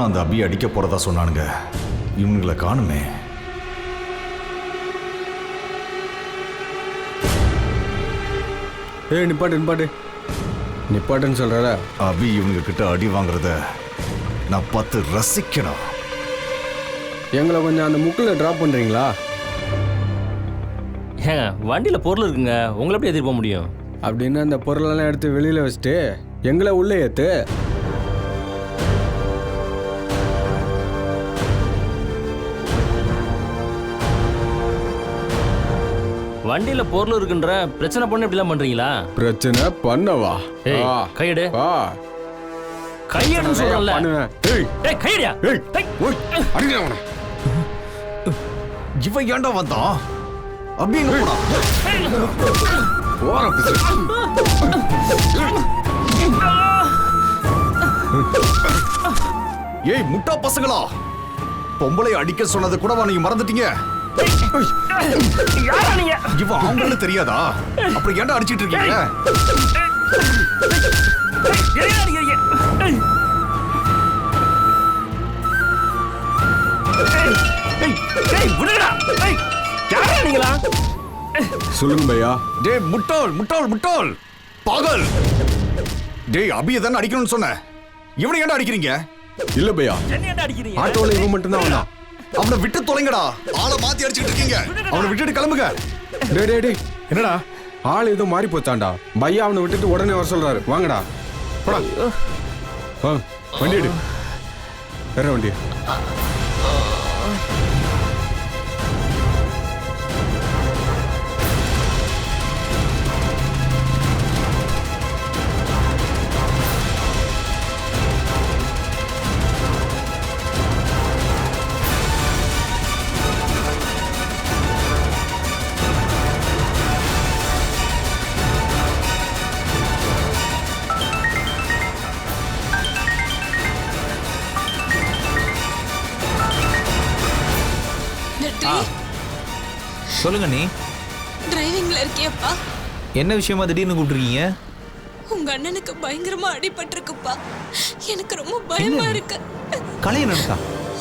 தானே அந்த அபியை அடிக்க போறதா சொன்னானுங்க. இவனுங்களை காணுமே. ஏய் நிப்பாட்டு நிப்பாட்டு. நிப்பாட்டுன்னு சொல்கிறல அபி இவனுங்க கிட்ட அடி வாங்குறத நான் பார்த்து ரசிக்கணும். எங்களை கொஞ்சம் அந்த முக்கில் ட்ராப் பண்ணுறீங்களா ஏங்க வண்டியில் பொருள் இருக்குங்க. உங்களை எப்படி எதிர்க்க முடியும்? அப்படின்னு அந்த பொருளெல்லாம் எடுத்து வெளியில் வச்சுட்டு எங்களை உள்ளே ஏற்று வண்டியில் பொருள் இருக்குன்ற பிரச்சனை பண்ணி இப்படிலாம் பண்ணுறீங்களா பிரச்சனை பண்ணவா? ஏய் ஆ. கையெடு. ஆ. கையெடுன்னு சொல்கிறேன்ல பண்ணுவேன். ஏய். ஏய் கையடியா? ஏய். ஓய் அடிக்கிறேன் அவனை. இவன் ஏன்டா வந்தான்? அபி எங்க போடா. ஓரம் பிசு. ஏய் முட்டா பசங்களா? பொம்பளை அடிக்க சொன்னது கூடவா நீங்க மறந்துட்டீங்க. யாரா நீங்க? இவன் அவங்களு தெரியாதா? அப்புறம் ஏன்டா அடிச்சிட்டு இருக்கீங்க? யாரா நீங்களா? சொல்லுங்க பையா. டேய் முட்டாள் முட்டாள் முட்டாள். பாகல். டேய் அபியை தானே அடிக்கணும்னு சொன்ன. இவனை ஏன்டா அடிக்கிறீங்க? இல்லை பையா. என்ன ஏன்டா அடிக்கிறீங்க? ஆட்டோவில் இவன் மட்டும்தான் வந்தான். அவனை விட்டு தொலைங்கடா. ஆளை மாத்தி அடிச்சிட்டு இருக்கீங்க. அவனை விட்டுட்டு கிளம்புங்க. டேய் டேய் டேய் என்னடா? ஆள் ஏதோ மாறி போச்சாண்டா? பையா அவனை விட்டுட்டு உடனே வர சொல்றாரு. வாங்கடா. போடா. ஆ வண்டி எடு. வேற வண்டி. சொல்லுங்க நீ. டிரைவிங்ல இருக்கியப்பா. என்ன விஷயமா திடீர்னு கூப்பிட்டுருக்கீங்க? உங்க அண்ணனுக்கு பயங்கரமா அடிபட்டிருக்குப்பா. எனக்கு ரொம்ப பயமா இருக்கு. கலைய நடக்கா?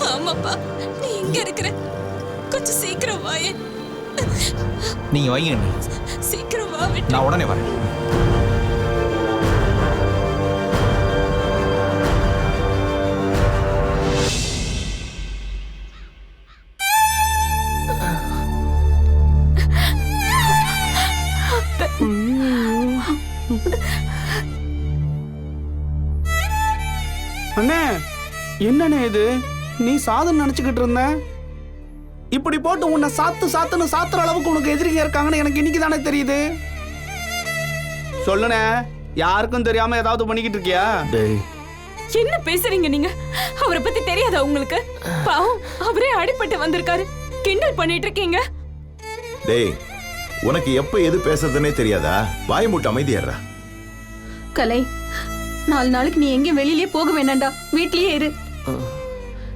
ஆமாப்பா நீ இங்க இருக்கிற. கொஞ்சம் சீக்கிரம் வாயே நீங்க வைங்க. சீக்கிரம் வா நான் உடனே வரேன். என்னண்ணே இது? நீ சாதுன்னு நினைச்சுக்கிட்டு இருந்த? இப்படி போட்டு உன்னை சாத்து சாத்துன்னு சாத்துற அளவுக்கு உனக்கு எதிரிங்க இருக்காங்கன்னு எனக்கு இன்னைக்கு தானே தெரியுது? சொல்லுண்ணே யாருக்கும் தெரியாம ஏதாவது பண்ணிக்கிட்டு இருக்கியா? என்ன பேசுறீங்க நீங்க? அவரை பத்தி தெரியாதா உங்களுக்கு? பாவம் அவரே அடிபட்டு வந்திருக்காரு. கிண்டல் பண்ணிட்டு இருக்கீங்க. டேய் உனக்கு எப்ப எது பேசுறதுனே தெரியாதா? வாய் மூட்டு அமைதியாடுறா. கலை நாலு நாளைக்கு நீ எங்கேயும் வெளியிலே போக வேண்டாம்டா. வீட்லயே இரு.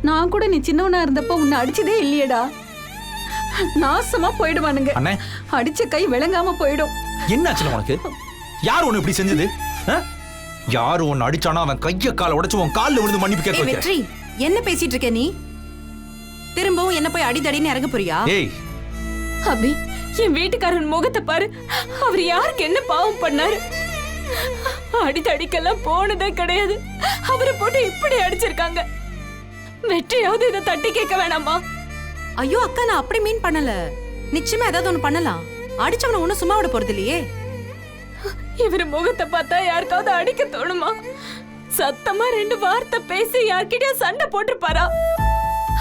நான் கூட நீ சின்னவனா இருந்தப்ப உன்னை அடிச்சதே இல்லையேடா. நாசமா போயிடுவானுங்க. அண்ணே. அடிச்ச கை விளங்காம போயிடும். என்ன ஆச்சுல உனக்கு? யார் உன்னை இப்படி செஞ்சது? ஆ? யாரு உன்னை அடிச்சானோ அவன் கைய காலை உடைச்சு உன் கால்ல விழுந்து மன்னிப்பு கேட்க வெற்றி என்ன பேசிட்டு இருக்க நீ? திரும்பவும் என்ன போய் அடிதடின்னு இறங்க போறியா? ஏய். அபி என் வீட்டுக்காரன் முகத்தை பாரு. அவர் யாருக்கு என்ன பாவம் பண்ணாரு? அடித்தடிக்கெல்லாம் போனதே கிடையாது. அவரை போட்டு இப்படி அடிச்சிருக்காங்க. வெற்றியாவது இதை தட்டி கேட்க வேணாமா? ஐயோ அக்கா நான் அப்படி மீன் பண்ணல. நிச்சயமா ஏதாவது ஒண்ணு பண்ணலாம். அடிச்சவன ஒண்ணும் சும்மா விட போறது இல்லையே. இவர் முகத்தை பார்த்தா யாருக்காவது அடிக்க தோணுமா? சத்தமா ரெண்டு வார்த்தை பேசி யார்கிட்டயும் சண்டை போட்டிருப்பாரா?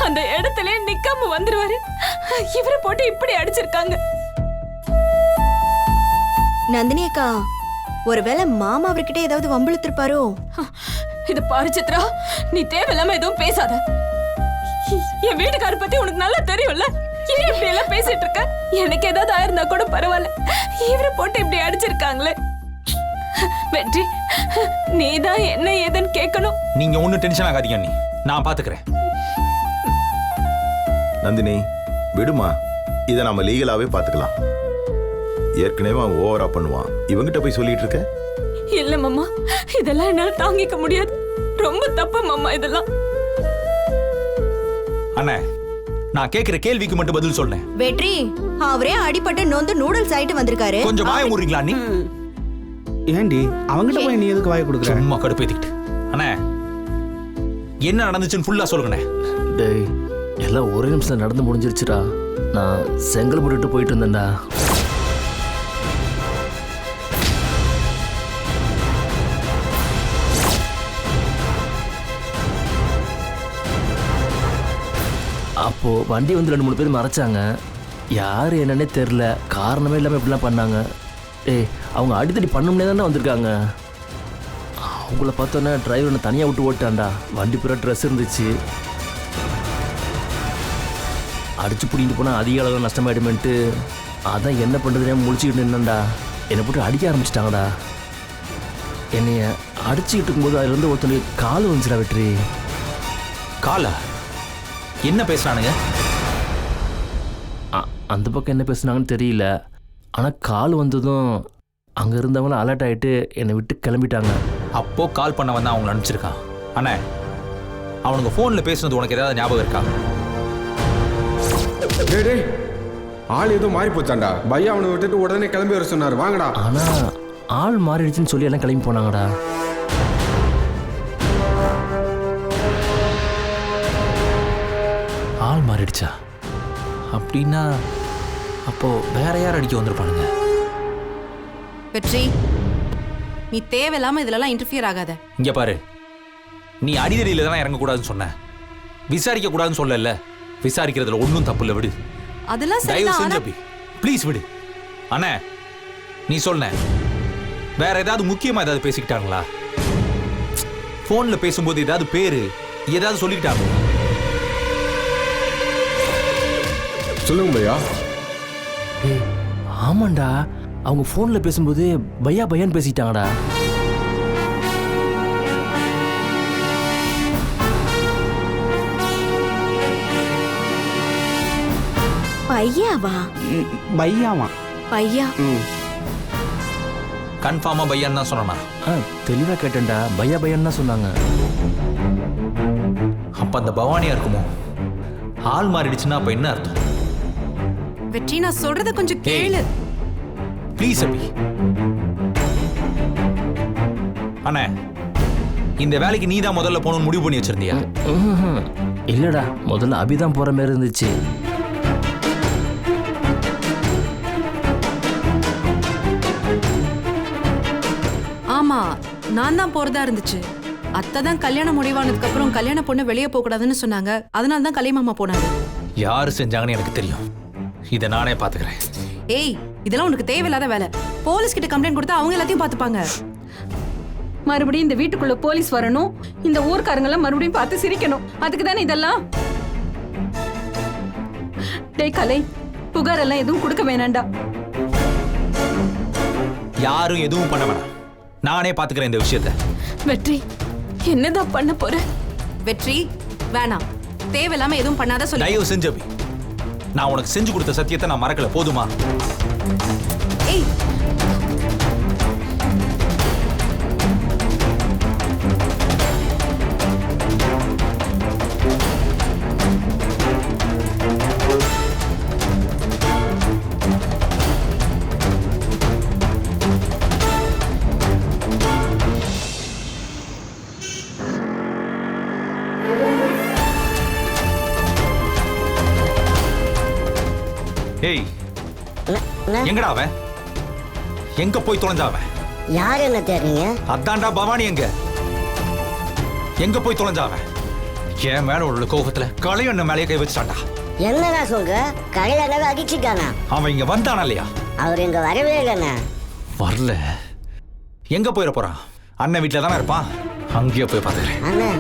அந்த இடத்துல நிக்காம வந்துருவாரு. இவரை போட்டு இப்படி அடிச்சிருக்காங்க. நந்தினி அக்கா ஒருவேளை மாமா அவர்கிட்ட ஏதாவது வம்பிழுத்திருப்பாரோ? இது பாரு சித்ரா நீ தேவையில்லாம எதுவும் பேசாத. என் வீட்டுக்கார பத்தி உனக்கு நல்லா தெரியும்ல? ஏன் இப்படி எல்லாம் பேசிட்டு இருக்க? எனக்கு ஏதாவது ஆயிருந்தா கூட பரவாயில்ல. இவரை போட்டு இப்படி அடிச்சிருக்காங்களே. வெற்றி நீதான் என்ன ஏதுன்னு கேட்கணும். நீங்க ஒன்னும் டென்ஷன் ஆகாதீங்க அண்ணி. நான் பாத்துக்கிறேன். நந்தினி விடுமா? இதை நாம லீகலாவே பாத்துக்கலாம். ஏற்கனவே அவன் ஓவரா பண்ணுவான். இவங்கிட்ட போய் சொல்லிட்டு இருக்க? இல்ல மாமா இதெல்லாம் என்னால தாங்கிக்க முடியாது. ரொம்ப தப்பு மாமா இதெல்லாம். அண்ணே நான் கேட்கிற கேள்விக்கு மட்டும் பதில் சொல்றேன். வெற்றி அவரே அடிபட்டு நொந்து நூடுல்ஸ் ஆயிட்டு வந்திருக்காரு. கொஞ்சம் வாய மூடுறீங்களா நீ? ஏண்டி அவங்கிட்ட போய் நீ எதுக்கு வாய கொடுக்குற? சும்மா கடுப்பேத்திக்கிட்டு. அண்ணே என்ன நடந்துச்சுன்னு ஃபுல்லா சொல்லுங்கண்ணே. டேய் எல்லாம் ஒரே நிமிஷம் நடந்து முடிஞ்சிருச்சுடா. நான் செங்கல் போட்டுட்டு போயிட்டு இருந்தேன்டா. அப்போ வண்டி வந்து ரெண்டு மூணு பேர் மறைச்சாங்க. யார் என்னன்னே தெரில காரணமே இல்லாமல் இப்படிலாம் பண்ணாங்க. ஏய் அவங்க அடித்தடி பண்ணும்னே தானே வந்திருக்காங்க. அவங்கள பார்த்தோன்னே டிரைவரை தனியாக விட்டு ஓட்டான்டா. வண்டி பூரா ட்ரெஸ் இருந்துச்சு. அடிச்சு பிடிங்கிட்டு போனால் அதிக அளவில் நஷ்டமாயிடுமேன்ட்டு. அதான் என்ன பண்ணுறதுனே முடிச்சுக்கிட்டு நின்னேன்டா. என்னை போட்டு அடிக்க ஆரம்பிச்சிட்டாங்கடா. என்னைய அடிச்சுக்கிட்டு இருக்கும்போது அதுலேருந்து ஒருத்தனுக்கு கால் வந்துச்சுடா வெற்றி. காலா? என்ன பேசுறானுங்க? அ- அந்த பக்கம் என்ன பேசுனாங்கன்னு தெரியல. ஆனால் கால் வந்ததும் அங்கே இருந்தவங்களும் அலர்ட் ஆகிட்டு என்னை விட்டு கிளம்பிட்டாங்க. அப்போ கால் பண்ண வந்தா அவங்கள அனுப்பிச்சிருக்கான் அண்ணே அவனுங்க ஃபோன்ல பேசுனது உனக்கு ஏதாவது ஞாபகம் இருக்கா? டேய் டேய் ஆள் ஏதோ மாறி போச்சாண்டா? பையா அவனை விட்டுட்டு உடனே கிளம்பி வர சொன்னார். வாங்கடா. ஆனால் ஆள் மாறிடுச்சுன்னு சொல்லி எல்லாம் கிளம்பி போனாங்கடா. மாறிடுச்சா அப்படின்னா அப்போ வேற யார் அடிக்க வந்திருப்பானுங்க? வெற்றி நீ தேவையில்லாம இதுலலாம் இன்டர்ஃபியர் ஆகாத. இங்க பாரு. நீ அடிதடியில தானே இறங்கக்கூடாதுன்னு சொன்ன. விசாரிக்க கூடாதுன்னு சொல்லல. விசாரிக்கிறதுல ஒன்றும் தப்பு இல்லை விடு. அதெல்லாம் தயவு சரிதான் செஞ்சு அப்படி. ப்ளீஸ் விடு. அண்ணே நீ சொன்ன வேற ஏதாவது முக்கியமா ஏதாவது பேசிக்கிட்டாங்களா? போன்ல பேசும்போது ஏதாவது பேரு ஏதாவது சொல்லிக்கிட்டாங்க சொல்லுங்க பையா. ஆமாண்டா. அவங்க ஃபோனில் பேசும்போது பையா பையான்னு பேசிட்டாங்கடா. பையாவா? பையாவா? பையா? கன்ஃபார்மா பையன் தான் சொன்னா ஆ தெளிவாக கேட்டேன்டா. பையா பையான்னு தான் சொன்னாங்க. அப்ப அந்த பவானியா இருக்குமோ? ஆள் மாறிடுச்சுன்னா அப்ப என்ன அர்த்தம்? வெற்றி நான் சொல்றத கொஞ்சம் கேளு. ப்ளீஸ் அபி. அண்ணே இந்த வேலைக்கு நீ தான் முதல்ல போகணும்னு முடிவு பண்ணி வச்சிருந்தியா. இல்லடா முதல்ல அபிதான் போற மாதிரி இருந்துச்சு. ஆமா நான் தான் போறதா இருந்துச்சு. அத்தை தான் கல்யாணம் முடிவானதுக்கு அப்புறம் கல்யாண பொண்ணு வெளியே போக கூடாதுன்னு சொன்னாங்க. அதனால தான் கலைமாமா போனாங்க யாரு செஞ்சாங்கன்னு எனக்கு தெரியும். இதை நானே பாத்துக்கிறேன். ஏய் இதெல்லாம் உனக்கு தேவையில்லாத வேலை. போலீஸ் கிட்ட கம்ப்ளைண்ட் கொடுத்தா அவங்க எல்லாத்தையும் பாத்துப்பாங்க. மறுபடியும் இந்த வீட்டுக்குள்ள போலீஸ் வரணும். இந்த ஊர்க்காரங்கெல்லாம் மறுபடியும் பார்த்து சிரிக்கணும். அதுக்கு தானே இதெல்லாம்? டேய் கலை புகார் எல்லாம் எதுவும் கொடுக்க வேணாண்டா. யாரும் எதுவும் பண்ண வேணாம். நானே பாத்துக்கிறேன் இந்த விஷயத்தை. வெற்றி என்னதான் பண்ண போற? வெற்றி வேணாம். தேவையில்லாம எதுவும் பண்ணாத சொல்லி தயவு செஞ்சு அபி நான் உனக்கு செஞ்சு கொடுத்த சத்தியத்தை நான் மறக்கல. போதுமா? ஏய் எங்கடா அவன்? எங்க போய் தொலைஞ்சா அவன்? யார் என்ன தேடுறீங்க? அதான்டா பவானி எங்க? எங்க போய் தொலைஞ்சா அவன்? என் மேல உள்ள கோபத்துல கலையண்ண மேலேயே கை வச்சுட்டான்டா. என்னடா சொல்ற கடையில அடிச்சுட்டானா? அவன் இங்க வந்தானா இல்லையா? அவர் இங்க வரவே இல்லைண்ணா. வரல. எங்க போயிட போறான்? அண்ணன் வீட்டுல தானே இருப்பான்? அங்கேயே போய் பார்த்துக்கிறேன். அண்ணா.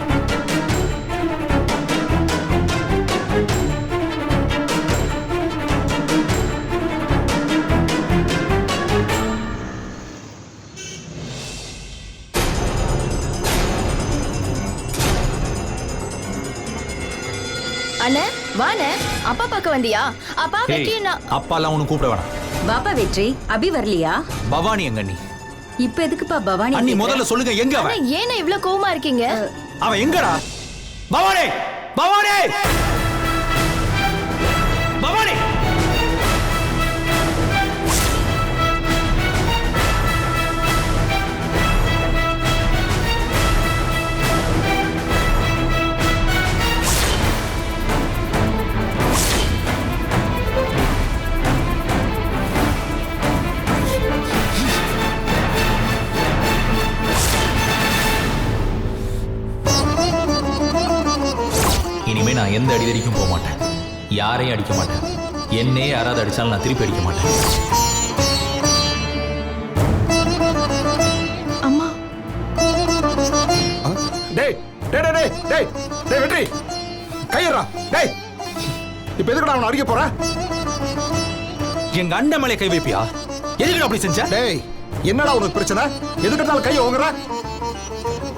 வாண்ணே அப்பா பார்க்க வந்தியா? அப்பா வெற்றி என்ன? அப்பாலாம் ஒன்னும் கூப்பிட வேணாம். பாப்பா வெற்றி அபி வரலையா? பவானி எங்க நீ இப்ப எதுக்குப்பா பவானி அண்ணி? முதல்ல சொல்லுங்க எங்க அவன்? ஏன்னா இவ்ளோ கோவமா இருக்கீங்க? அவன் எங்கடா? பவானி! பவானி! நான் எந்த அடிதடிக்கும் போக மாட்டேன். யாரையும் அடிக்க மாட்டேன். என்னே யாராவது அடிச்சாலும் நான் திருப்பி அடிக்க மாட்டேன். அம்மா. டேய் டேய் டேய் டேய் டேய் டேய் வெற்றி. கையறா டேய். இப்போ எதுக்குடா அவனை அடிக்க போற? எங்க அண்ட மேலே கை வைப்பியா? எதுக்கு அப்படி செஞ்ச? டேய் என்னடா உனக்கு பிரச்சனை? எதுக்கிட்டாலும் கையை ஓங்குற?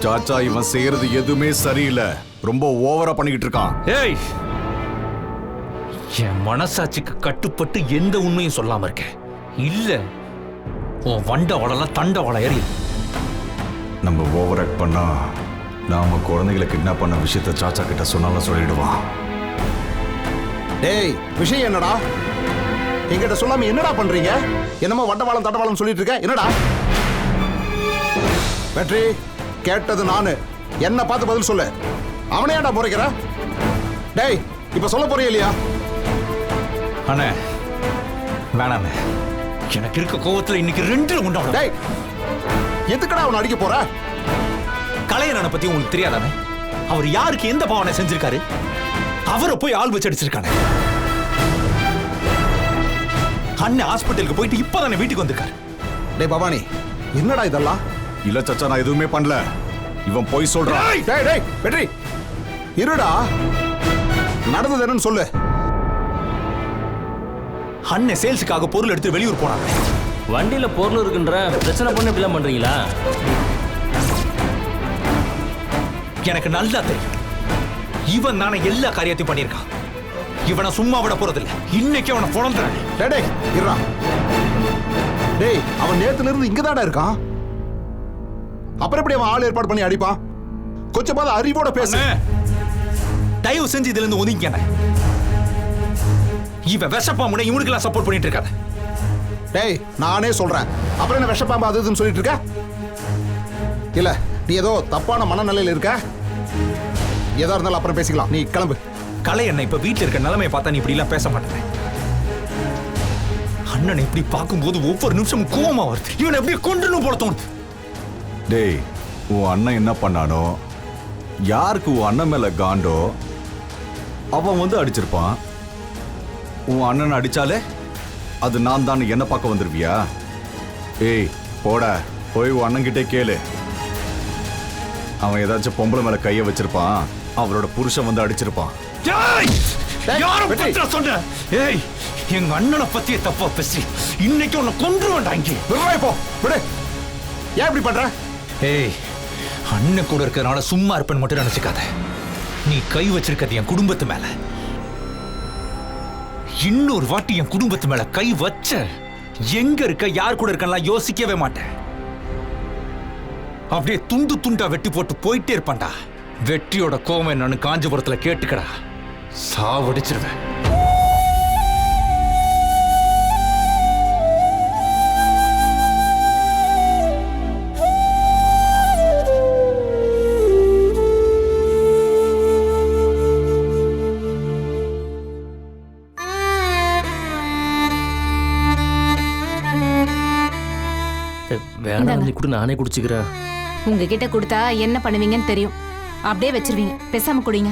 சாச்சா இவன் செய்யறது எதுவுமே சரியில்லை. ரொம்ப ஓவரா பண்ணிக்கிட்டு இருக்கான். ஏய்! என் மனசாட்சிக்கு கட்டுப்பட்டு எந்த உண்மையும் சொல்லாம இருக்கேன் இல்ல உன் வண்ட வளலாம் தண்ட வள ஏறி நம்ம ஓவர் ஆக்ட் பண்ணா நாம குழந்தைகளை கிட்னாப் பண்ண விஷயத்த சாச்சா கிட்ட சொன்னாலும் சொல்லிடுவான். டேய் விஷயம் என்னடா? என்கிட்ட சொல்லாம என்னடா பண்றீங்க? என்னமோ வண்டவாளம் தண்டவாளம் சொல்லிட்டு இருக்க. என்னடா? வெற்றி கேட்டது நானு. என்ன பார்த்து பதில் சொல்லு. அவனே ஏன்டா முறைக்கிற? டேய் இப்ப சொல்ல போறியா இல்லையா? அண்ணே வேணாண்ணே. எனக்கு இருக்க கோவத்துல இன்னைக்கு ரெண்டு உண்டான டேய் எதுக்குடா அவனை அடிக்க போற? கலையரனை பத்தி உங்களுக்கு தெரியாதானே? அவர் யாருக்கு எந்த பாவனை செஞ்சிருக்காரு? அவரை போய் ஆள் வச்சு அடிச்சிருக்கானே. அண்ணன் ஹாஸ்பிட்டலுக்கு போயிட்டு இப்பதானே வீட்டுக்கு வந்திருக்காரு. டேய் பவானி என்னடா இதெல்லாம்? இல்ல சச்சா நான் எதுவுமே பண்ணல. இவன் போய் சொல்றான். டேய் டேய் வெற்றி. இருடா. நடந்தது என்னன்னு சொல்லு. அண்ணன் சேல்ஸுக்காக பொருள் எடுத்து வெளியூர் போனாங்க வண்டியில பொருள் இருக்குன்ற பிரச்சனை பண்ண இப்படிலாம் பண்றீங்களா? எனக்கு நல்லா தெரியும். இவன் தானே எல்லா காரியத்தையும் பண்ணியிருக்கான். இவனை சும்மா விட போறதில்ல. இன்னைக்கு அவனை புலந்துறேன் டேய் டேய் இருடா. டேய் அவன் நேத்துல இருந்து இங்க இருக்கான். அப்புறம் எப்படி அவன் ஆள் ஏற்பாடு பண்ணி அடிப்பான் கொஞ்சமாவது அறிவோட பேசு. தயவு செஞ்சு இதுல இருந்து ஒதுங்கிக்கண்ணே இவன் விஷப்பாமுனை இவனுக்கெல்லாம் சப்போர்ட் பண்ணிட்டு இருக்காத. டேய் நானே சொல்றேன். அப்புறம் என்ன விஷப்பாம்பு அது இதுன்னு சொல்லிட்டு இருக்க? இல்ல நீ ஏதோ தப்பான மனநிலையில இருக்க? எதா இருந்தாலும் அப்புறம் பேசிக்கலாம். நீ கிளம்பு. கலை என்ன இப்ப வீட்டுல இருக்க நிலைமையை பார்த்தா நீ இப்படி எல்லாம் பேச மாட்டேன் அண்ணனை இப்படி பார்க்கும்போது ஒவ்வொரு நிமிஷமும் கோவமா வருது. இவனை எப்படி கொண்டு போல தோணுது. டேய் உன் அண்ணன் என்ன பண்ணானோ? யாருக்கு உன் அண்ணன் மேல காண்டோ? அவன் வந்து அடிச்சிருப்பான். உன் அண்ணன் அடிச்சாலே அது நான் தான் என்ன பார்க்க வந்துருவியா? ஏய் போட போய் உன் அண்ணன் கிட்டே கேளு. அவன் ஏதாச்சும் பொம்பளை மேல கைய வச்சிருப்பான். அவரோட புருஷன் வந்து அடிச்சிருப்பான். ஏய்! டேய், யாரை வெற்றி. பத்தியா சொன்ன? ஏய் எங்க அண்ணனை பத்தியே தப்பா பேசி. இன்னைக்கு உன்னை கொன்று வேண்டாங்க விடுறா இப்போ விடு. ஏன் இப்படி பண்ற? ஏய் அண்ணன் கூட இருக்கிறனால சும்மா இருப்பேன்னு மட்டும் நினைச்சுக்காத. நீ கை வச்சிருக்கிறது என் குடும்பத்து மேல. இன்னொரு வாட்டி என் குடும்பத்து மேல கை வச்ச எங்க இருக்க யார் கூட இருக்கலாம் யோசிக்கவே மாட்டேன். அப்படியே துண்டு துண்டா வெட்டி போட்டு போயிட்டே இருப்பான்டா. வெற்றியோட கோவம் என்னன்னு காஞ்சிபுரத்துல கேட்டுக்கடா. சாவடிச்சிருவேன். வேணாம் நீ கூட நானே குடிச்சுக்கிறேன். உங்ககிட்ட கொடுத்தா என்ன பண்ணுவீங்கன்னு தெரியும். அப்படியே வச்சிருவீங்க. பேசாம குடிங்க.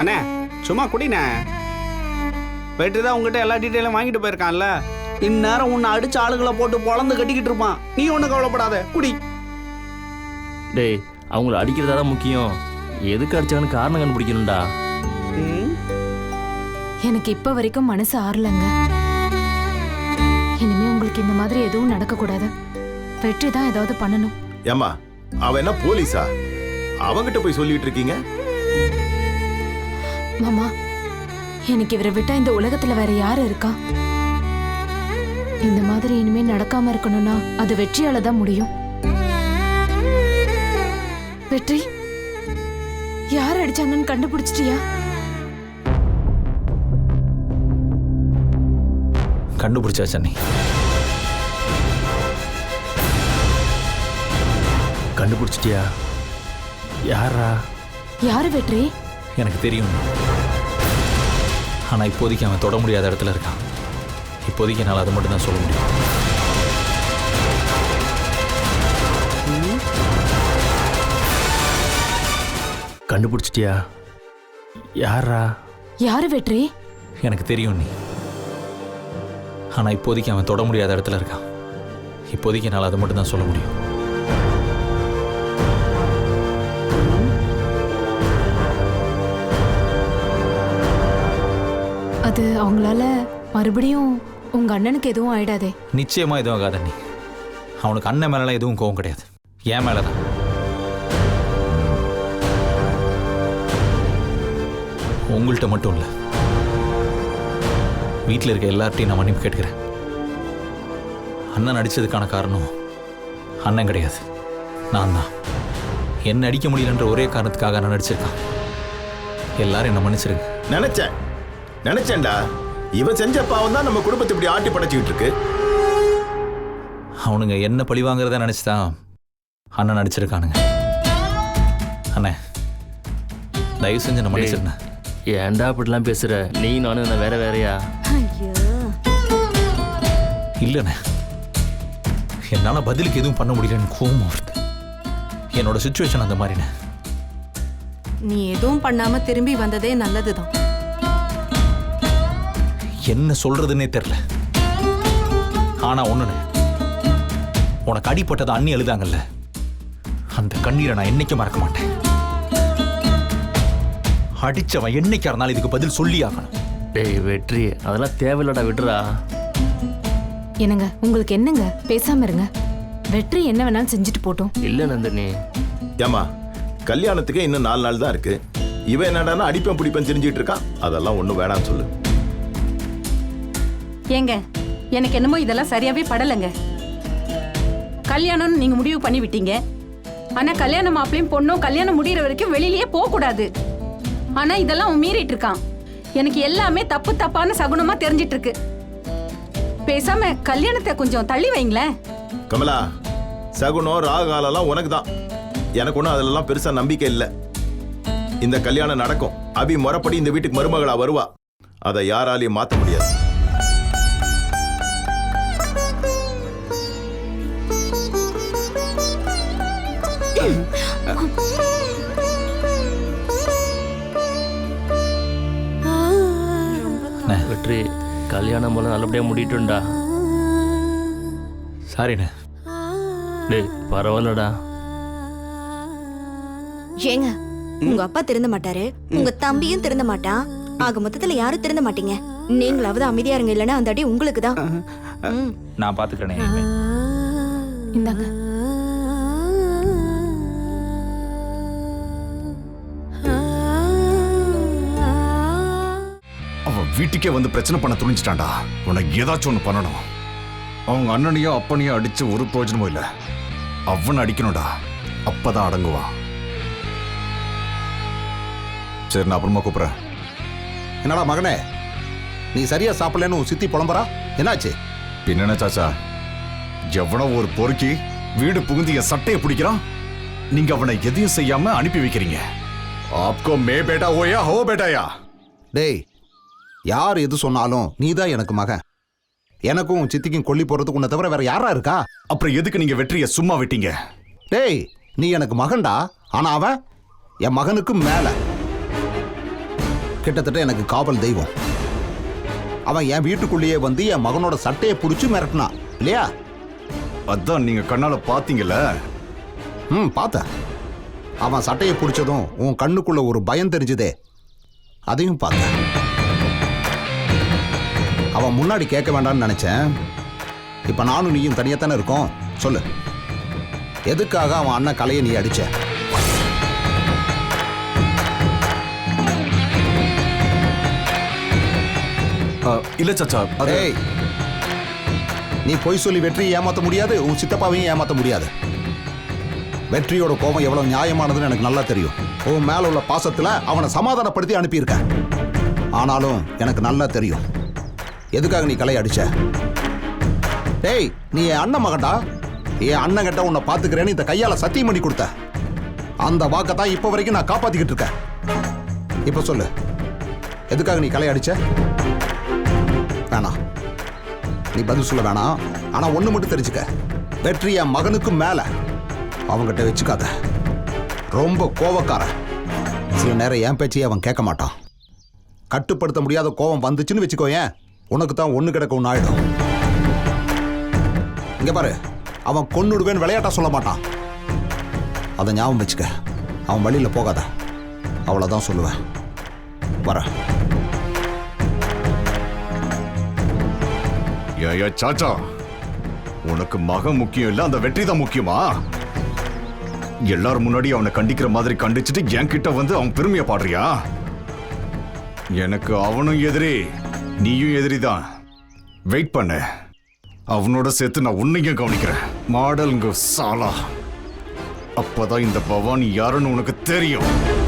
அண்ணே சும்மா குடிண்ணே. வெற்றி தான் உங்ககிட்ட எல்லா டீட்டெயிலும் வாங்கிட்டு போயிருக்கான்ல. இந்நேரம் உன்னை அடிச்ச ஆளுகளை போட்டு பொழந்து கட்டிக்கிட்டு இருப்பான். நீ ஒன்றும் கவலைப்படாத. குடி. டேய் அவங்கள அடிக்கிறதா தான் முக்கியம். எதுக்கு அடிச்சாங்கன்னு காரணம் கண்டுபிடிக்கணும்டா. எனக்கு இப்ப வரைக்கும் மனசு ஆறலங்க. எதுவும் நடக்க கூடாது வெற்றி தான் ஏதாவது பண்ணணும். ஏம்மா அவன் என்ன போலீஸா? அவங்கிட்ட போய் சொல்லிட்டு இருக்கீங்க? மாமா எனக்கு இவரை விட்டா இந்த உலகத்துல வேற யாரு இருக்கா? இந்த மாதிரி இனிமே நடக்காம இருக்கணும்னா அது வெற்றியால தான் முடியும். வெற்றி யார் அடிச்சாங்கன்னு கண்டுபிடிச்சிட்டியா? கண்டுபிடிச்சா சன்னி கண்டுபிடிச்சிட்டியா? யாரா யாரு வெற்றி? எனக்கு தெரியும். ஆனா இப்போதைக்கு அவன் தொட முடியாத இடத்துல இருக்கான். இப்போதைக்கு என்னால் அது மட்டும் தான் சொல்ல முடியும். கண்டுபிடிச்சிட்டியா? யாரா யாரு வெற்றி? எனக்கு தெரியும் நீ. ஆனா இப்போதைக்கு அவன் தொட முடியாத இடத்துல இருக்கான். இப்போதைக்கு என்னால் அதை மட்டும் தான் சொல்ல முடியும். அது அவங்களால மறுபடியும் உங்க அண்ணனுக்கு எதுவும் ஆயிடாதே. நிச்சயமா எதுவும் ஆகாத நீ அவனுக்கு அண்ணன் மேலாம் எதுவும் கோவம் கிடையாது. என் மேல தான் உங்கள்கிட்ட மட்டும் இல்லை. வீட்டில் இருக்க எல்லார்ட்டையும் நான் மன்னிப்பு கேட்டுக்கிறேன். அண்ணன் அடிச்சதுக்கான காரணம் அண்ணன் கிடையாது. நான் தான். என்ன அடிக்க முடியலன்ற ஒரே காரணத்துக்காக நான் நடிச்சிருக்கான். எல்லாரும் என்ன மன்னிச்சிருங்க. நினைச்சேன். நினைச்சேன்டா. இவன் செஞ்ச பாவம் தான் நம்ம குடும்பத்தை இப்படி ஆட்டி படைச்சிக்கிட்டு இருக்கு. அவனுங்க என்ன பழி வாங்குறத நினச்சி தான் அண்ணன் நடிச்சிருக்கானுங்க. அண்ணே தயவு செஞ்சு நான் மன்னிச்சிருந்தேன் ஏன்டா அப்படிலாம் பேசுற? நீ நானும் என்ன வேற வேறயா? இல்லைண்ணே என்னால் பதிலுக்கு எதுவும் பண்ண முடியலன்னு கோவம் வருது. என்னோட சுச்சுவேஷன் அந்த மாதிரிண்ணே. நீ எதுவும் பண்ணாம திரும்பி வந்ததே நல்லதுதான். என்ன சொல்றதுன்னே தெரில ஆனா ஒண்ணுண்ணே உனக்கு அடிப்பட்டதை அண்ணி எழுதாங்கல்ல அந்த கண்ணீரை நான் என்னைக்கும் மறக்க மாட்டேன். அடிச்சவன் என்னைக்கா இருந்தாலும் இதுக்கு பதில் சொல்லி ஆகணும். டேய் வெற்றி அதெல்லாம் தேவையில்லடா விடுறா. என்னங்க உங்களுக்கு என்னங்க? பேசாம இருங்க. வெற்றி என்ன வேணாலும் செஞ்சுட்டு போட்டோம். இல்லை நந்தினி. ஏமா கல்யாணத்துக்கு இன்னும் நாலு நாள் தான் இருக்கு. இவன் என்னடான்னா அடிப்பேன் பிடிப்பேன் தெரிஞ்சிட்டு இருக்கான். அதெல்லாம் ஒன்றும் வேணாம்னு சொல்லு. ஏங்க எனக்கு என்னமோ இதெல்லாம் சரியாவே படலைங்க. கல்யாணம்னு நீங்க முடிவு பண்ணி விட்டீங்க ஆனா கல்யாண மாப்பிளையும் பொண்ணும் கல்யாணம் முடியிற வரைக்கும் வெளியிலயே போக கூடாது ஆனா இதெல்லாம் அவன் மீறிட்டு இருக்கான் எனக்கு எல்லாமே தப்பு தப்பான சகுனமா தெரிஞ்சிட்டு இருக்கு பேசாம கல்யாணத்தை கொஞ்சம் தள்ளி வைங்களேன். கமலா சகுனம் ராகாலெல்லாம் உனக்கு தான் எனக்கு ஒன்றும் அதிலெல்லாம் பெருசா நம்பிக்கை இல்லை. இந்த கல்யாணம் நடக்கும். அபி முறப்படி இந்த வீட்டுக்கு மருமகளா வருவா. அதை யாராலையும் மாற்ற முடியாது. வெற்றி. கல்யாணம் போல நல்லபடியாக முடிட்டுண்டா சாரிண்ணே. டேய் பரவாயில்லடா. ஏங்க உங்க அப்பா திருந்த மாட்டாரு. உங்க தம்பியும் திருந்த மாட்டான். ஆக மொத்தத்துல யாரும் திருந்த மாட்டீங்க. நீங்களாவது அமைதியா இருங்க இல்லைன்னா அந்த அடி உங்களுக்கு தான் நான் பார்த்துக்கிறேனே இனிமே. இந்தாங்க. வீட்டுக்கே வந்து பிரச்சனை பண்ண துணிஞ்சிட்டான்டா. உனக்கு ஏதாச்சும் ஒன்று பண்ணணும். அவங்க அண்ணனையும் அப்பனையும் அடிச்சு ஒரு பிரயோஜனமும் இல்லை. அவனை அடிக்கணும்டா. அப்பதான் அடங்குவான். சரி நான் அப்புறமா கூப்பிட்றேன். என்னடா மகனே? நீ சரியா சாப்பிடலன்னு உன் சித்தி புலம்புறா? என்னாச்சு? பின்ன சாச்சா எவனோ ஒரு பொறுக்கி வீடு புகுந்து என் சட்டையை பிடிக்கிறான்? நீங்க அவனை எதையும் செய்யாம அனுப்பி வைக்கிறீங்க. ஆப்கோ மே பேட்டா ஓயா ஹோ பேட்டாயா? டேய் யார் எது சொன்னாலும் நீ தான் எனக்கு மகன். எனக்கும் சித்திக்கும் கொல்லி போறதுக்கு உன்னை தவிர வேற யாரா இருக்கா? அப்புறம் எதுக்கு நீங்க வெற்றியை சும்மா விட்டீங்க? டேய் நீ எனக்கு மகன்டா. ஆனா அவன் என் மகனுக்கு மேல. கிட்டத்தட்ட எனக்கு காவல் தெய்வம். அவன் என் வீட்டுக்குள்ளேயே வந்து என் மகனோட சட்டையை பிடிச்சி மிரட்டினான். இல்லையா? அதான் நீங்க கண்ணால பாத்தீங்கல்ல? ம் பார்த்தேன். அவன் சட்டையை பிடிச்சதும் உன் கண்ணுக்குள்ள ஒரு பயம் தெரிஞ்சுதே. அதையும் பார்த்தேன். அவன் முன்னாடி கேட்க வேண்டாம்னு நினைச்சேன். இப்ப நானும் நீயும் தனியாத்தானே இருக்கோம்? சொல்லு. எதுக்காக அவன் அண்ணன் கலையை நீ அடிச்ச? இல்ல சாச்சா அது நீ பொய் சொல்லி வெற்றியை ஏமாத்த முடியாது உன் சித்தப்பாவையும் ஏமாத்த முடியாது. வெற்றியோட கோபம் எவ்வளவு நியாயமானதுன்னு எனக்கு நல்லா தெரியும். உன் மேல உள்ள பாசத்துல அவனை சமாதானப்படுத்தி அனுப்பியிருக்க ஆனாலும் எனக்கு நல்லா தெரியும். எதுக்காக நீ கலை அடிச்ச? டேய் நீ என் அண்ணன் மகன்டா? என் அண்ணன் கிட்ட உன்னை பாத்துக்கிறேன்னு இந்த கையால சத்தியம் பண்ணி கொடுத்த. அந்த வாக்கை தான் இப்போ வரைக்கும் நான் காப்பாத்திக்கிட்டு இருக்கேன். இப்போ சொல்லு எதுக்காக நீ கலை அடிச்ச? வேணாம். நீ பதில் சொல்ல வேணாம். ஆனா ஒண்ணு மட்டும் தெரிஞ்சுக்க. வெற்றி என் மகனுக்கு மேல. அவங்கிட்ட வச்சுக்காத. ரொம்ப கோவக்காரன். சில நேரம் என் பேச்சையே அவன் கேட்க மாட்டான். கட்டுப்படுத்த முடியாத கோபம் வந்துச்சுன்னு வச்சுக்கோ ஏன்? உனக்கு தான் ஒன்று கிடக்க ஒன்று ஆயிடும். இங்க பாரு அவன் கொன்னுடுவேன் விளையாட்டா சொல்ல மாட்டான். அதை ஞாபகம் வச்சுக்க. அவன் வழியில போகாத. அவ்வளோதான் சொல்லுவேன். வர. ஏயா சாச்சா உனக்கு மகன் முக்கியம் இல்ல அந்த வெற்றி தான் முக்கியமா? எல்லாரும் முன்னாடி அவனை கண்டிக்கிற மாதிரி கண்டிச்சுட்டு என்கிட்ட வந்து அவன் பெருமையை பாடுறியா? எனக்கு அவனும் எதிரி. நீயும் எதிரிதான். வெயிட் பண்ணு. அவனோட சேர்த்து நான் உன்னையும் கவனிக்கிறேன். மாடலுங்க சாலா. அப்பதான் இந்த பவானி யாருன்னு உனக்கு தெரியும்.